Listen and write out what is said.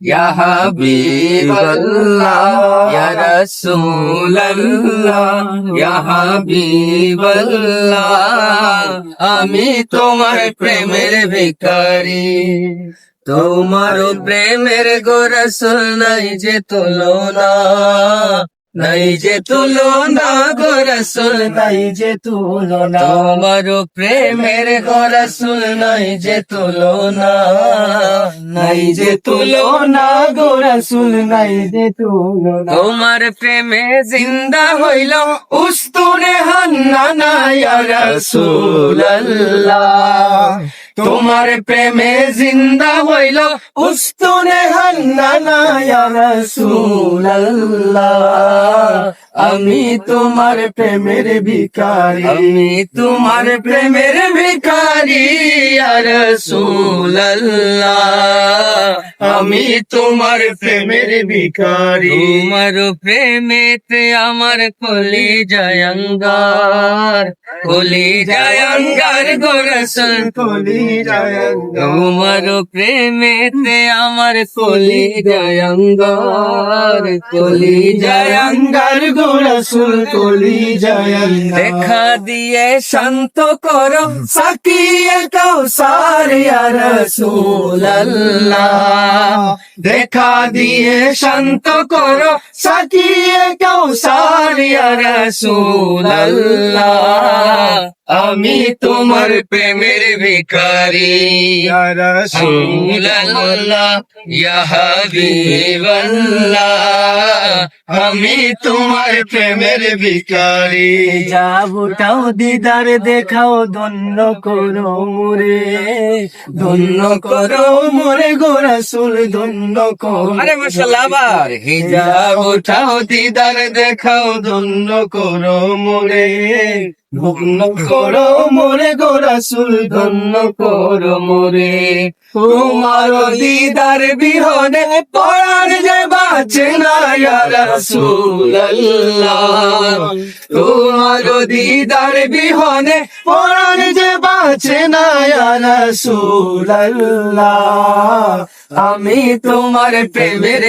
ইয়া হাবিবাল্লাহ ইয়া রাসূলুল্লাহ ইয়া হাবিবাল্লাহ আমি তোমার প্রেমের ভিখারি, তোমার প্রেমের গোরসুল নাই যে তুলনা। নাই যে তুলনা গোরসুল নাই যে তুলনা। তোমার প্রেমের গোরসুল নাই যে তুলনা। নাই যে তুলনা গো রাসূল নাই যে তুলনা। তোমার প্রেমে জিন্দা হইল উস্তুনে হান্নানা ইয়া রাসূলুল্লাহ। তোমার প্রেমে জিন্দা হইল উস্তুনে হান্নানা ইয়া রাসূলুল্লাহ। আমি তোমার প্রেমের ভিখারি। আমি তোমার প্রেমের ভিখারি রসুল্লাহ আমি তোমার প্রেমের ভিখারি। তোমার প্রেমেতে আমার কলি জয়ঙ্গার কলি জয়ঙ্গার গোরসল কলি জয়ঙ্গ তোমার প্রেমেতে আমার কলি জয়ঙ্গার কলি জয়ঙ্গার জয়ঙ্গার গো রাসূল কলি জয়ঙ্গ দেখা দিয়ে শান্ত করো, সাকিয়ে কৌসার রাসূলুল্লাহ। দেখা দিয়ে শান্ত করো, সাকিয়ে কৌসার রাসূলুল্লাহ। আমি তোমার প্রেমের ইয়া আমি তোমার প্রেমের ভিখারি। যাবটাও দিদার দেখাও ধন্য করো মোরে। ধন্য করো মোরে গো রাসূল ধন্য করো আরে মাশাআল্লাহ আবার। হিজাব উঠাও দিদার দেখাও ধন্য করো মোরে। ধন্য করো মোরে গো রাসূল, ধন্য করো মোরে তোমার দিদার বিহনে পরাণ যে বাঁচে না রাসূলুল্লাহ। তোমার দিদার বিহনে পরাণ যে বাঁচে না রাসূলুল্লাহ। আমি তোমার প্রেমের